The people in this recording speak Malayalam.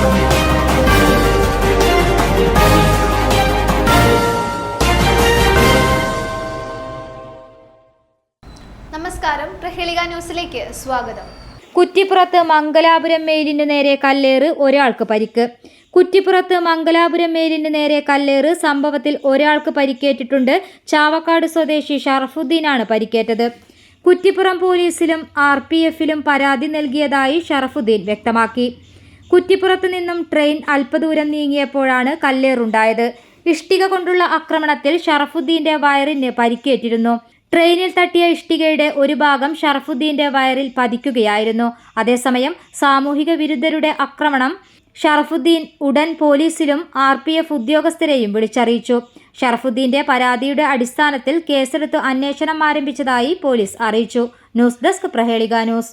നമസ്കാരം. പ്രഹേളിക ന്യൂസിലേക്ക് സ്വാഗതം. കുറ്റിപ്പുറത്ത് മംഗലാപുരം മെയിലിന് നേരെ കല്ലേറ് ഒരാൾക്ക് പരിക്ക്. കുറ്റിപ്പുറത്ത് മംഗലാപുരം മെയിലിന് നേരെ കല്ലേറ് സംഭവത്തിൽ ഒരാൾക്ക് പരിക്കേറ്റിട്ടുണ്ട്. ചാവക്കാട് സ്വദേശി ഷറഫുദ്ദീനാണ് പരിക്കേറ്റത്. കുറ്റിപ്പുറം പോലീസിലും ആർ പി എഫിലും പരാതി നൽകിയതായി ഷറഫുദ്ദീൻ വ്യക്തമാക്കി. കുറ്റിപ്പുറത്ത് നിന്നും ട്രെയിൻ അല്പദൂരം നീങ്ങിയപ്പോഴാണ് കല്ലേറുണ്ടായത്. ഇഷ്ടിക കൊണ്ടുള്ള ആക്രമണത്തിൽ ഷറഫുദ്ദീന്റെ വയറിന് പരിക്കേറ്റിരുന്നു. ട്രെയിനിൽ തട്ടിയ ഇഷ്ടികയുടെ ഒരു ഭാഗം ഷറഫുദ്ദീന്റെ വയറിൽ പതിക്കുകയായിരുന്നു. അതേസമയം സാമൂഹിക വിരുദ്ധരുടെ ആക്രമണം ഷറഫുദ്ദീൻ ഉടൻ പോലീസിലും ആർ പി എഫ് ഉദ്യോഗസ്ഥരെയും വിളിച്ചറിയിച്ചു. ഷറഫുദ്ദീന്റെ പരാതിയുടെ അടിസ്ഥാനത്തിൽ കേസെടുത്ത് അന്വേഷണം ആരംഭിച്ചതായി പോലീസ് അറിയിച്ചു. News desk Prahelika news.